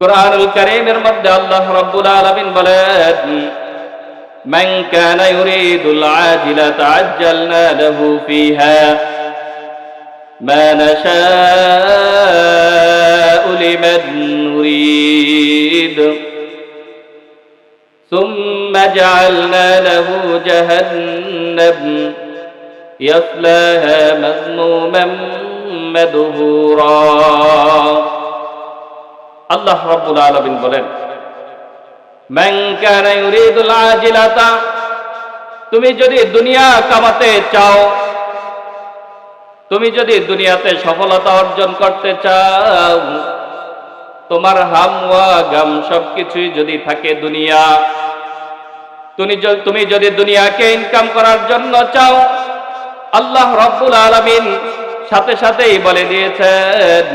কোরআনুল কারীমের মধ্যে আল্লাহ রাব্বুল আলামিন বলেন من كان يريد العاجلة عجلنا له فيها ما نشاء لمن نريد ثم جعلنا له جهنم يصلاها مذموما مدهورا আল্লাহ রব্বুল আলমিন বলেন, মান কানা ইউরিদুল আজিলাতা তুমি যদি দুনিয়া কামাতে চাও, তুমি যদি দুনিয়াতে সফলতা অর্জন করতে চাও, তোমার হাম ওয়া গাম সবকিছুই যদি থাকে দুনিয়া, তুমি তুমি যদি দুনিয়াকে ইনকাম করার জন্য চাও, আল্লাহ রব্বুল আলামিন সাথে সাথেই বলে দিয়েছেন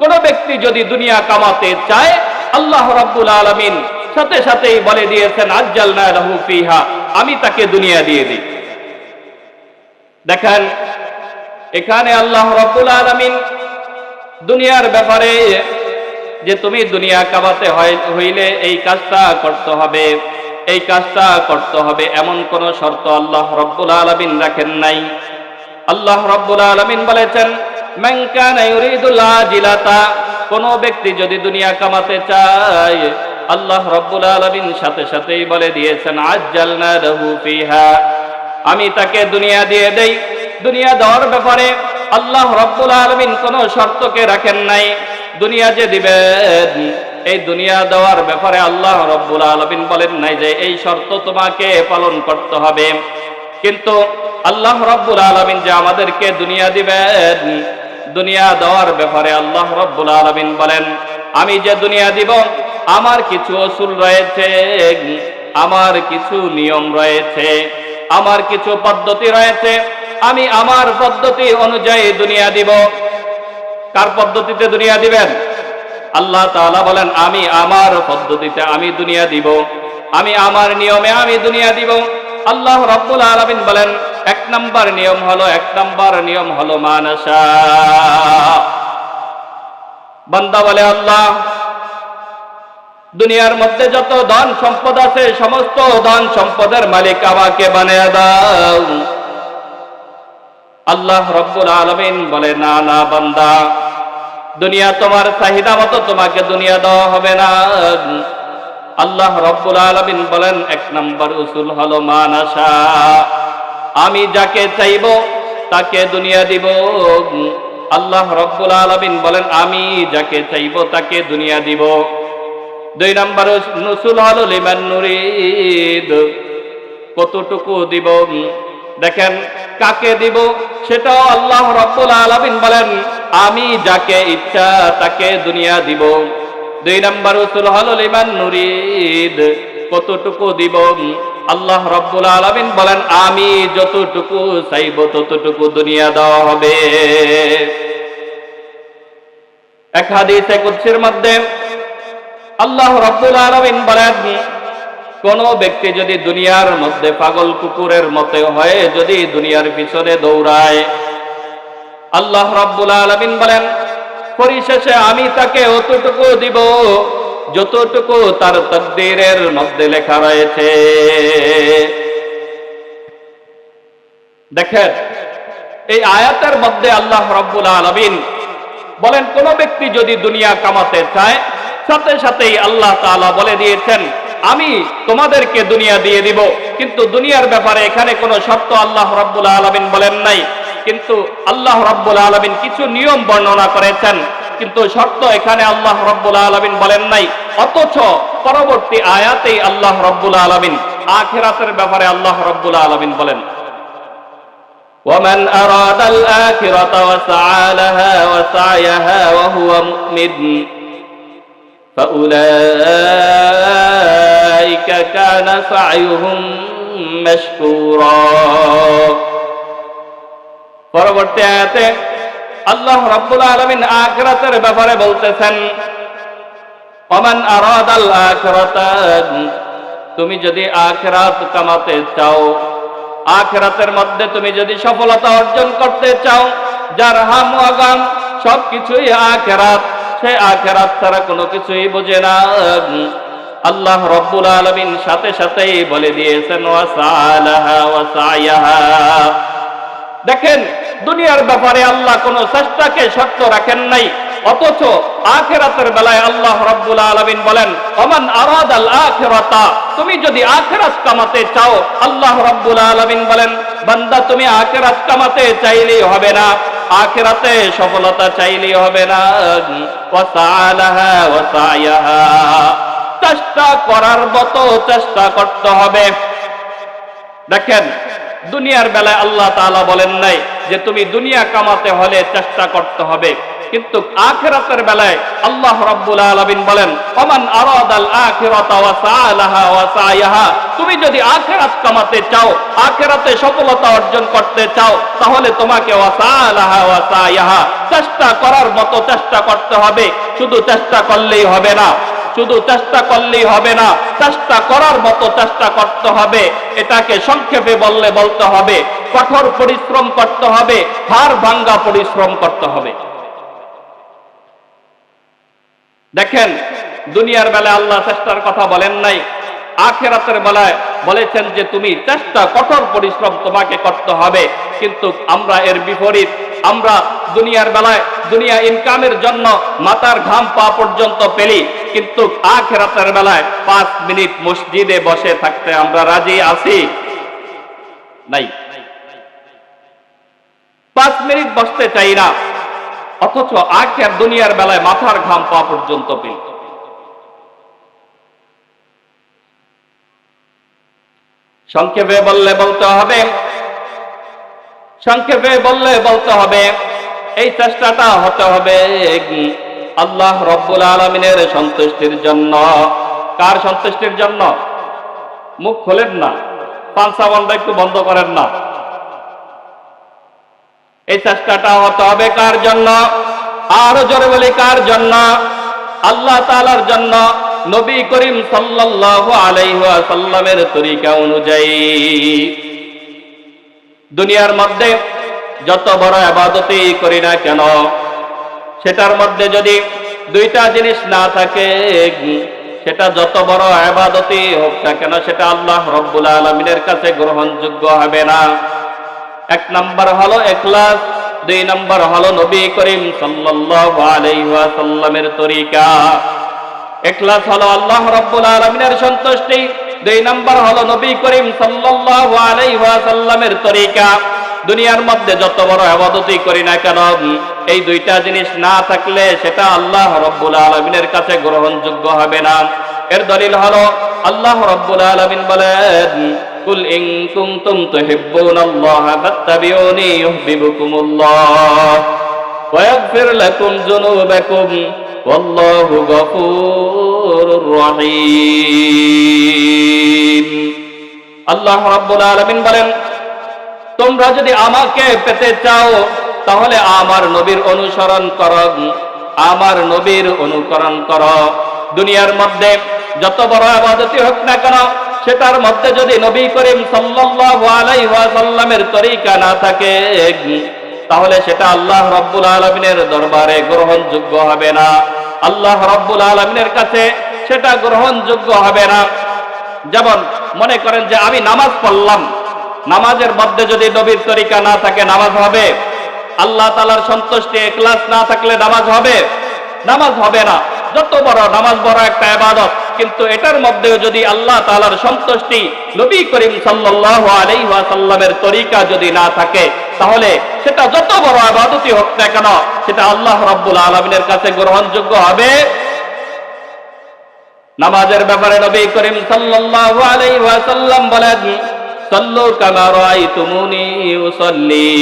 কোন ব্যক্তি যদি দুনিয়া কামাতে চায়, আল্লাহ রাব্বুল আলামিন সাথে সাথেই বলে দিয়েছেন, আজ্জালনা লাহু ফিহা, আমি তাকে দুনিয়া দিয়ে দিই। দেখেন, এখানে আল্লাহ রাব্বুল আলামিন দুনিয়ার ব্যাপারে যে তুমি দুনিয়া কামাতে হইলে এই কাজটা করতে হবে, এই কাজটা করতে হবে, এমন কোন শর্ত আল্লাহ রব্বুল আলামিন রাখেন নাই। আল্লাহ রব্বুল আলামিন বলেছেন কানা ব্যক্তি যদি দুনিয়া কামাতে চায়, আল্লাহ রব্বুল আলামিন সাথে সাথেই বলে দিয়েছেন, আজ্জালনা লাহু ফিহা আমি তাকে দুনিয়া দিয়ে দেই। দুনিয়া দেওয়ার ব্যাপারে আল্লাহ রব্বুল আলামিন কোনো শর্তকে রাখেন নাই। দুনিয়া যে দিবেন, এই দুনিয়া দেওয়ার ব্যাপারে আল্লাহ রব্বুল আলামিন বলেন নাই যে, এই শর্ত তোমাকে পালন করতে হবে। কিন্তু আল্লাহ রব্বুল আলামিন যে আমাদেরকে দুনিয়া দিবেন, দুনিয়া দেওয়ার ব্যাপারে আল্লাহ রব্বুল আলামিন বলেন, আমি যে দুনিয়া দিব, আমার কিছু অসুল রয়েছে, আমার কিছু নিয়ম রয়েছে, আমার কিছু পদ্ধতি রয়েছে, আমি আমার পদ্ধতি অনুযায়ী দুনিয়া দিব। কার পদ্ধতিতে দুনিয়া দিবেন? আল্লাহ তাআলা বলেন, আমি আমার পদ্ধতিতে আমি দুনিয়া দিব, আমি আমার নিয়মে আমি দুনিয়া দিব। আল্লাহ রব্বুল আলামিন বলেন, এক নাম্বার নিয়ম হলো, এক নাম্বার নিয়ম হলো মানসা বান্দা বলে, আল্লাহ, দুনিয়ার মধ্যে যত ধন সম্পদ আছে, সমস্ত ধন সম্পদের মালিক আমাকে বানিয়ে দাও। আল্লাহ রব্বুল আলমিন বলে, না না, বান্দা, দুনিয়া তোমার চাহিদা মতো তোমাকে দুনিয়া দেওয়া হবে না। আল্লাহ রব্বুল আলমিন বলেন, এক নম্বর উসুল হলো মানাসা আমি যাকে চাইব, তাকে দুনিয়া দিব। আল্লাহ রব্বুল আলমিন বলেন, আমি যাকে চাইব, তাকে দুনিয়া দিব। দুই নম্বর নুসুল হলো লিমান নুরিদ। কতটুকু দিব? দেখেন, কাকে দিব? সেটাও আল্লাহ রব্বুল আলামিন বলেন, আমি যাকে ইচ্ছা তাকে দুনিয়া দিব। দুই নম্বর উসুল হলো লিমান নুরিদ। কতটুকু দিব? আল্লাহ রব্বুল আলামিন বলেন, আমি যতটুকু চাইব ততটুকু দুনিয়া দেওয়া হবে। এক হাদিসে মধ্যে আল্লাহ রব্বুল আলামিন বলেন, কোন ব্যক্তি যদি দুনিয়ার মধ্যে পাগল কুকুরের মতে হয়ে যদি দুনিয়ার পিছনে দৌড়ায়। আল্লাহ রব্বুল আলামিন বলেন পরিশেষে আমি তাকে অতটুকু দিব, যতটুকু তার তকদীরের মধ্যে লেখা রয়েছে। দেখেন, এই আয়াতের মধ্যে আল্লাহ রব্বুল আলামিন বলেন, কোন ব্যক্তি যদি দুনিয়া কামাতে চায়, সাথে সাথেই আল্লাহ তাআলা বলে দিয়েছেন, আমি তোমাদেরকে দুনিয়া দিয়ে দিব। কিন্তু দুনিয়ার ব্যাপারে এখানে কোনো শর্ত আল্লাহ রাব্বুল আলামিন বলেন নাই। কিন্তু আল্লাহ রাব্বুল আলামিন কিছু নিয়ম বর্ণনা করেছেন কিন্তু শর্ত এখানে আল্লাহ রাব্বুল আলামিন বলেন নাই অথচ পরবর্তী আয়াতেই আল্লাহ রাব্বুল আলামিন আখিরাতের ব্যাপারে আল্লাহ রাব্বুল আলামিন বলেন ومن أراد الآخرة وسعى لها وسعيها وهو مؤمن فأولئك كان سعيهم مشكورا পরবর্তী আয়াতে আল্লাহ রাব্বুল আলামিন আখিরাতের ব্যাপারে বলতেছেন, ওমান আরাদাল আখিরাতা, তুমি যদি আখিরাত কামাতে চাও, আখেরাতের মধ্যে তুমি যদি সফলতা অর্জন করতে চাও যার হাম আগাম সবকিছুই আখেরাত, সে আখেরাত ছাড়া কোনো কিছুই বোঝে না। আল্লাহ রব্বুল আলমিন সাথে সাথেই বলে দিয়েছেন ওয়াসালাহা ওয়াসায়াহা দেখেন দুনিয়ার ব্যাপারে আল্লাহ কোন চেষ্টাকে শর্ত রাখেন নাই। অথচ আখেরাতের বেলায় আল্লাহ রব্বুল আলমিন বলেন অমান আরাদ আল আখেরাতা? তুমি যদি আখেরাত কামাতে চাও, আল্লাহ রব্বুল আলমিন বলেন, বান্দা, তুমি আখেরাত কামাতে চাইলেই হবে না, আখেরাতে সফলতা চাইলেই হবে না। চেষ্টা করার মতো চেষ্টা করতে হবে। দেখেন, দুনিয়ার বেলায় আল্লাহ তাআলা বলেন নাই যে তুমি দুনিয়া কামাতে হলে চেষ্টা করতে হবে। কিন্তু আখেরাতের বেলায় আল্লাহ রাব্বুল আলামিন বলেন, ওমান আরাদাল আখিরাতা ওয়া সাআলাহা ওয়া সায়াহা। তুমি যদি আখেরাত কামাতে চাও, আখেরাতে সফলতা অর্জন করতে চাও, তাহলে তোমাকে ওয়া সাআলাহা ওয়া সায়াহা, চেষ্টা করার মতো চেষ্টা করতে হবে। শুধু চেষ্টা করলেই হবে না, শুধু চেষ্টা করলেই হবে না, চেষ্টা করার মতো চেষ্টা করতে হবে। এটাকে সংক্ষেপে বললে বলতে হবে কঠোর পরিশ্রম করতে হবে হার ভাঙ্গা পরিশ্রম করতে হবে। দেখেন, দুনিয়ার বেলায় আল্লাহ চেষ্টার কথা বলেন নাই, আখেরাতের বেলায় বলেছেন যে তুমি চেষ্টা, কঠোর পরিশ্রম তোমাকে করতে হবে, কিন্তু আমরা এর বিপরীত, আমরা দুনিয়ার বেলায় দুনিয়া ইনকামের জন্য মাথার ঘাম পা পর্যন্ত পেলি কিন্তু আখেরাতের বেলায় পাঁচ মিনিট মসজিদে বসে থাকতে আমরা রাজি আছি? নাই। পাঁচ মিনিট বসতে চাই না। অথচ আখের দুনিয়ার বেলায় মাথার ঘাম পা পর্যন্ত পেলি সংক্ষেপে বললে বলতে হবে। সংক্ষেপে বললে বলতে হবে, এই চেষ্টাটা হতে হবে আল্লাহ রব্বুল আলমিনের সন্তুষ্টির জন্য। কার সন্তুষ্টির জন্য? মুখ খোলেন না। পাঁচা বন্ধ একটু বন্ধ করেন না। এই চেষ্টাটা হতে হবে কার জন্য? আরও জোরে বলি, কার জন্য? আল্লাহ তালার জন্য নবী করিম সাল্লাল্লাহু আলাইহি সাল্লামের তরিকা অনুযায়ী দুনিয়ার মধ্যে যত বড় আবাদতই করি না কেন, সেটার মধ্যে যদি দুইটা জিনিস না থাকে, সেটা যত বড় আবাদতই হোক না কেন, সেটা আল্লাহ রব্বুল আলমিনের কাছে গ্রহণযোগ্য হবে না। এক নম্বর হলো এখলাস, দুই নম্বর হলো নবী করিম সাল্লাল্লাহু আলাইহি ওয়াসাল্লামের তরিকা। এখলাস হলো আল্লাহ রাব্বুল আলামিনের সন্তুষ্টি, দুই নম্বর হলো নবী করিম সাল্লাল্লাহু আলাইহি ওয়াসাল্লামের তরিকা। দুনিয়ার মধ্যে যত বড় ইবাদতই করি না কেন, এই দুইটা জিনিস না থাকলে সেটা আল্লাহ রাব্বুল আলমিনের কাছে গ্রহণযোগ্য হবে না। এর দলিল হলো আল্লাহ রাব্বুল আলামিন বলেন কুল ইন কুনতুম তুহিব্বুনাল্লাহ ফাত্তাবিউনি ইউহিব্বুকুমুল্লাহ ওয়া ইয়াগফির লাকুম যুনুবাকুম والله غفور رحيم আল্লাহ রাব্বুল আলামিন বলেন তোমরা যদি আমাকে পেতে চাও তাহলে আমার নবীর অনুসরণ করো আমার নবীর অনুকরণ করো দুনিয়ার মধ্যে যত বড় আবাদতই হোক না কেন সেটার মধ্যে যদি নবী করিম ওয়াসাল্লামের তরিকা না থাকে, তাহলে সেটা আল্লাহ রব্বুল আলমিনের দরবারে গ্রহণযোগ্য হবে না। আল্লাহ রব্বুল আলমিনের কাছে সেটা গ্রহণযোগ্য হবে না। যেমন মনে করেন যে আমি নামাজ পড়লাম, নামাজের মধ্যে যদি নবীর তরিকা না থাকে, নামাজ হবে। আল্লাহ তালার সন্তুষ্টি ক্লাস না থাকলে নামাজ হবে। নামাজ হবে না। যত বড়, নামাজ বড় একটা আবাদত। কিন্তু এটার মধ্যে যদি আল্লাহ তালার সন্তুষ্টি নবী করিম সাল্লাহ আলাইসাল্লামের তরিকা যদি না থাকে, তাহলে সেটা যত বড় আবাদতই হোক না কেন, সেটা আল্লাহ রব্বুল আলমিনের কাছে গ্রহণযোগ্য হবে। নামাজের ব্যাপারে নবী করিম সাল্লাল্লাহু আলাইহি ওয়াসাল্লাম বলেন, সাল্লু কামা রাআইতুমুনি উসাল্লি।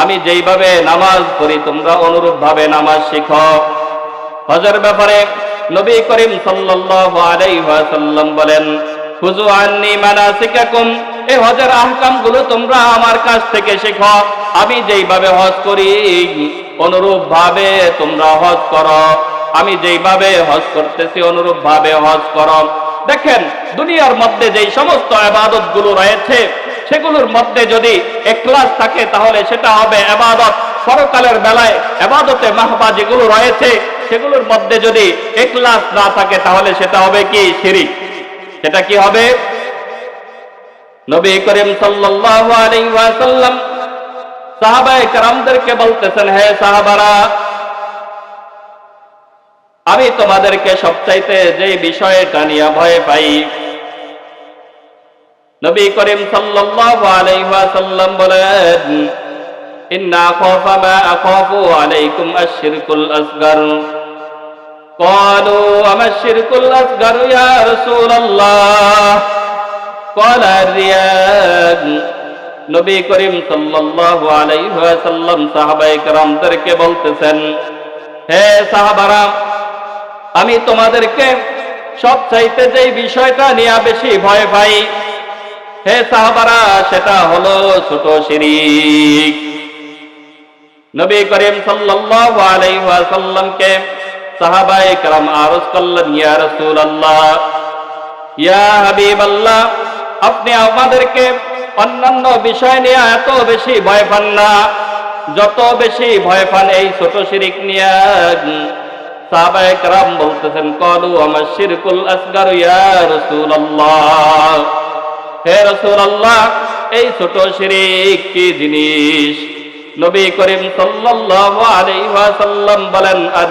আমি যেইভাবে নামাজ পড়ি, তোমরা অনুরূপ ভাবে নামাজ শিখো। হজের ব্যাপারে নবী করিম সাল্লাল্লাহু আলাইহি ওয়াসাল্লাম বলেন খুজু আন্নি মানাসিকাকুম এই হজের আহকামগুলো তোমরা আমার কাছ থেকে শেখো। আমি যেইভাবে হজ করি অনুরূপ ভাবে তোমরা হজ করো। আমি যেইভাবে হজ করতেছি অনুরূপ ভাবে হজ করো। দেখেন, দুনিয়ার মধ্যে যেই সমস্ত আবাদতগুলো রয়েছে, সেগুলোর মধ্যে যদি একলাস থাকে, তাহলে সেটা হবে আবাদত পরকালের বেলায় এবাদতে মাহবা যেগুলো রয়েছে সেগুলোর মধ্যে যদি একলাস না থাকে, তাহলে সেটা হবে কি? শিরিক। সেটা কি হবে? নবী করিম ওয়াসাল্লাম সাহাবায়ে কেরামদেরকে বলতেছেন, হে সাহাবারা, আমি তোমাদেরকে সবচাইতে যে বিষয়ে নিয়ে ভয় পাই। নবী করিম ওয়াসাল্লাম বলেন, ইন্না আলাইকুম আশ-শিরকুল আসগার। قالوا أما الشرك الأصغر يا رسول الله قال الرياء নবী করিম সাল্লাল্লাহু আলাইহি ওয়াসাল্লাম সাহাবায়ে কেরামদেরকে বলতেছেন হে সাহাবারা আমি তোমাদেরকে সব চাইতে যেই বিষয়টা নিয়ে বেশি ভয় পাই হে সাহাবারা সেটা হলো ছোট শিরিক নবী করিম সাল্লাল্লাহু আলাইহি ওয়াসাল্লামকে সাহাবায়ে কালাম আরজ করলেন, ইয়া রসুল আল্লাহ ইয়া হাবিব আল্লাহ আপনি আমাদেরকে অন্যান্য বিষয় নিয়ে এত বেশি ভয় পান না। যত বেশি ভয় পান এই ছোট শিরিক নিয়ে, সাহাবায়ে কালাম বলতেছেন, কলু আমার শিরকুল আসগার, ইয়া রসুল আল্লাহ হে রসুল আল্লাহ এই ছোট শিরিক কি জিনিস? নবী করিম সাল্লাল্লাহু আলাইহি ওয়াসাল্লাম বলেন আর